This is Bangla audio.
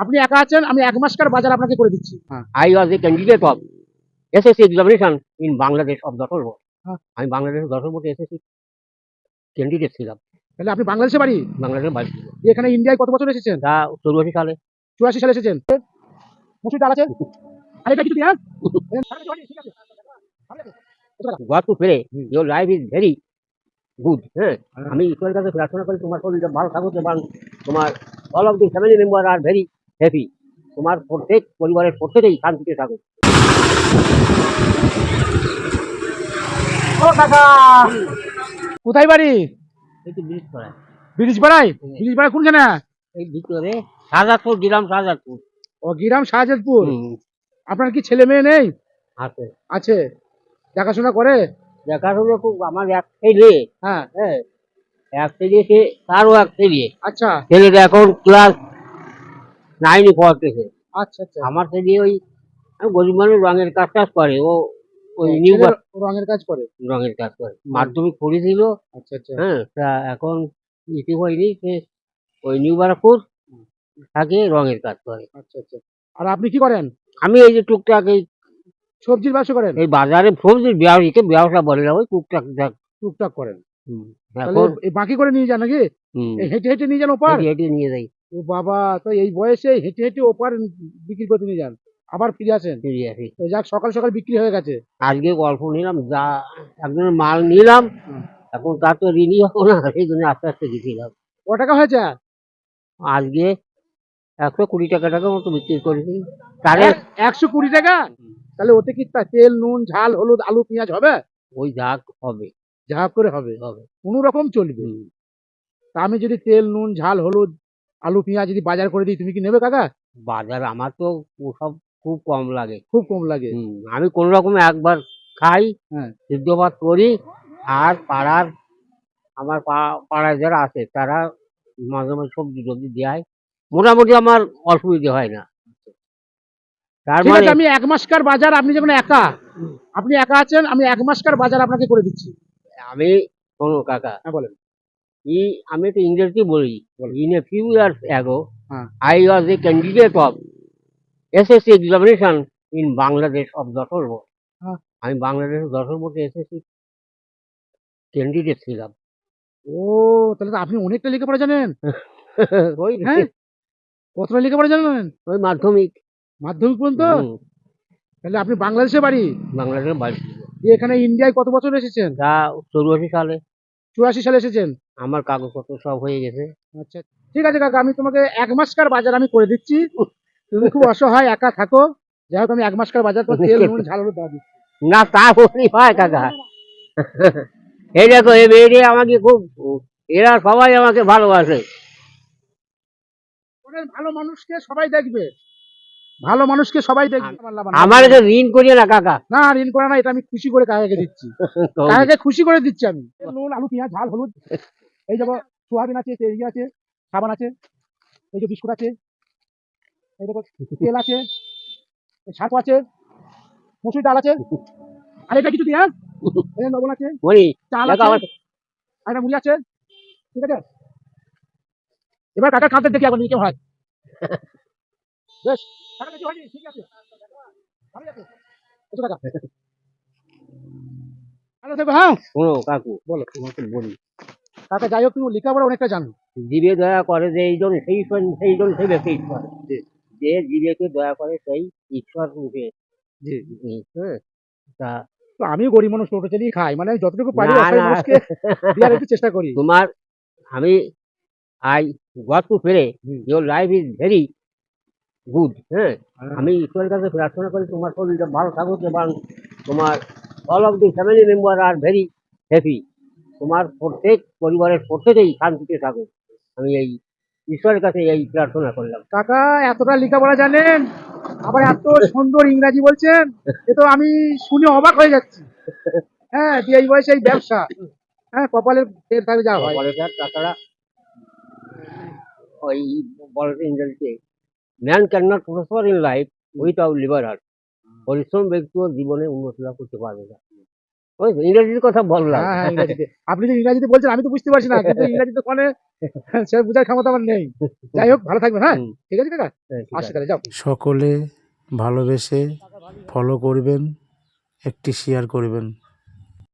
আপনি একা আছেন আমি এক মাসকার বাজার আপনাকে করে দিচ্ছি। I I was a candidate of SSC in Bangladesh board হ্যাঁ। আমি বাংলাদেশ যশোর বোর্ডে এসএসসি ক্যান্ডিডেট ছিলাম। তাহলে আপনি বাংলাদেশে বাড়ি? বাংলাদেশের বাড়ি এখানে ইন্ডিয়ায় কত বছর এসেছেন? তা চৌরাশি সালে। চুরাশি সালে এসেছেন। মুসুর ডাল আছে? আরে এটা হ্যাঁ? God to pray life is very good হ্যাঁ? আমি ঈশ্বরের কাছে প্রার্থনা করি তোমার শরীরটা ভালো থাকুক এবং তোমার all of the family member R very happy তোমার প্রত্যেক পরিবারের প্রত্যেকেই শান্তিতে থাকুক। ও কাকা! কোথায় বাড়ি? একটু ব্রিজ করায় ব্রিজ পাড়ায় ব্রিজ পাড়ায় কোনখানে? এই ভিতরে শাহজাদপুর গ্রাম শাহজাদপুর। ও গ্রাম শাহজাদপুর? আপনার কি ছেলে মেয়ে নেই? আছে। আছে? দেখাশোনা করে? দেখাশোনা খুব আমার এক ছেলে। হ্যাঁ। হ্যাঁ। এক ছেলে সে তারও এক ছেলে। আচ্ছা। ছেলেটা এখন ক্লাস নাইনে পড়তেছে আচ্ছা আচ্ছা। আমার ছেলে ওই গরিব মানুষ রঙের কাজ টাজ করে ও ওই নিউ রঙের কাজ করে? রঙের কাজ করে। মাধ্যমিক পড়েছিল। আচ্ছা আচ্ছা। হ্যাঁ তা এখন ইতি হয়নি সে ওই নিউ বারাকপুর থাকে রঙের কাজ করে। আচ্ছা আচ্ছা। আর আপনি কি করেন? আমি এই যে টুকটাক এই সবজির ব্যবসা করেন? এই বাজারে সবজির ব্যবসাকে ব্যবসা বলে না ওই টুকটাক টুকটাক করেন। বাকি করে নিয়ে যান নাকি? হেঁটে হেঁটে নিয়ে যান ওপার? হেঁটে নিয়ে যাই। ও বাবা তো এই বয়সে হেঁটে হেঁটে ওপার বিক্রি করতে নিয়ে যান। আবার ফিরে আসেন। ফিরে আসি। তো যাক সকাল সকাল বিক্রি হয়ে গেছে। আজকে গল্প নিলাম যা একজনের মাল নিলাম এখন তার তো ঋণই হব না সেই জন্য আস্তে আস্তে গেছিলাম ক টাকা হয়েছে আজকে একশো কুড়ি টাকা টাকা মতো বিক্রি করেছি। এক- একশো কুড়ি টাকা? তাহলে ওতে কি তেল নুন ঝাল হলুদ আলু পেঁয়াজ হবে? ওই যাক হবে। যা করে হবে। হবে। কোনো রকম চলবে। তা আমি যদি তেল নুন ঝাল হলুদ আলু পেঁয়াজ যদি বাজার করে দিই তুমি কি নেবে কাকা? বাজার আমার তো সব খুব কম লাগে। খুব কম লাগে। হুম, আমি কোন রকম একবার খাই হ্যাঁ। সিদ্ধ ভাত করি আর পাড়ার আমার পা- পাড়ায় যারা আছে তারা মাঝে মাঝে সবজি টবজি দেয়। মোটামুটি আমার অসুবিধা হয় না। তার ঠিক মানে আছে আমি এক মাসকার বাজার আপনি যেমন একা আপনি একা আছেন আমি এক মাসকার বাজার আপনাকে করে দিচ্ছি। আমি শোনো কাকা হ্যাঁ বলেন। আমি তো ইংরেজি বলি। In a few years ago হ্যাঁ। I was a candidate of SSC examination in Bangladesh of Jessore board হ্যাঁ। আমি বাংলাদেশের যশোর বোর্ডে এসএসসি ক্যান্ডিডেট ছিলাম। ও তাহলে তো আপনি অনেকটা লেখাপড়া জানেন। ওই হ্যাঁ? কতটা লেখাপড়া জানেন? ওই মাধ্যমিক। মাধ্যমিক পর্যন্ত? তাহলে আপনি বাংলাদেশে বাড়ি? বাংলাদেশে বাড়ি। এখানে ইন্ডিয়ায় কত বছর এসেছেন? তা চৌরাশি সালে। চুরাশি সালে এসেছেন? আমার কাগজপত্র সব হয়ে গেছে। আচ্ছা ঠিক আছে কাকা আমি তোমাকে এক মাসকার বাজার আমি করে দিচ্ছি। তুমি খুব অসহায় একা থাকো। যাই হোক আমি এক মাসকার বাজার তো তেল নুন ঝাল হলুদ দাও না তা হলি হয় কাকা। এই দেখো এই মেয়েটি আমাকে খুব এরা সবাই আমাকে ভালোবাসে। ভালো মানুষকে সবাই দেখবে। ভালো মানুষকে সবাই দেখবে আমার ঋণ করিয়ে না কাকা। না ঋণ করা না এটা আমি খুশি করে কাকাকে দিচ্ছি। কাকাকে খুশি করে দিচ্ছি আমি। নুন আলু পেঁয়াজ ঝাল হলুদ। এই দেখো সোয়াবিন আছে তেল আছে সাবান আছে এই যে বিস্কুট আছে এই দেখো তেল আছে এই আছে মুসুর ডাল আছে আর এটা কিছু দিন হ্যাঁ? এই লবণ আছে চাল আছে আর মুড়ি আছে ঠিক আছে? এবার কাকা খাতে দেখি এখন কেমন হয়। বেশ কাকা কিছু হয়নি ঠিক আছে। ভালো আছে এসো কাকা। ভালো থেকো হ্যাঁ? শোনো কাকু বলো। তোমাকে বলি কাকা যাই হোক তুমি লেখাপড়া অনেকটা জানো জীবে দয়া করে যে এইজন সেই জন- সেই ব্যক্তি ঈশ্বর যে জীবেকে দয়া করে সেই ঈশ্বর রূপে জি। তা তো আমি গরিব মানুষ টোটো চালিয়ে খাই। মানে যতটুকু পারি। মানুষকে দেওয়ার একটু চেষ্টা করি। তোমার আমি I God to hmm. Your life is very good হ্যাঁ? আমি ঈশ্বরের কাছে প্রার্থনা করি তোমার শরীরটা ভালো থাকুক এবং তোমার all of the family member R very happy তোমার প্রত্যেক পরিবারের প্রত্যেকেই শান্তিতে থাকুক। আমি এই ঈশ্বরের কাছে এই প্রার্থনা করলাম। কাকা এতটা লেখাপড়া জানেন? আবার এত সুন্দর ইংরাজি বলছেন? এ তো আমি শুনে অবাক হয়ে যাচ্ছি। হ্যাঁ যে এই বয়সে এই ব্যবসা। হ্যাঁ কপালের তেল থাকলে যা হয়। বলে স্যার তাছাড়া ওই বলে ইংরেজিতে man can not prosper in life without liver hard পরিশ্রম ব্যক্তিও জীবনে উন্নতি লাভ করতে পারবে না। ওই ইংরেজির কথা বললাম হ্যাঁ হ্যাঁ ইংরাজিতে। আপনি যে ইংরাজিতে বলছেন আমি তো বুঝতে পারছি না। কিন্তু ইংরাজিতে কোনে সে বুঝার ক্ষমতা আমার নেই। যাই হোক ভালো থাকবেন হ্যাঁ? ঠিক আছে কাকা? হ্যাঁ, আসি তাহলে যাও। সকলে ভালোবেসে ফলো করবেন একটি শেয়ার করবেন।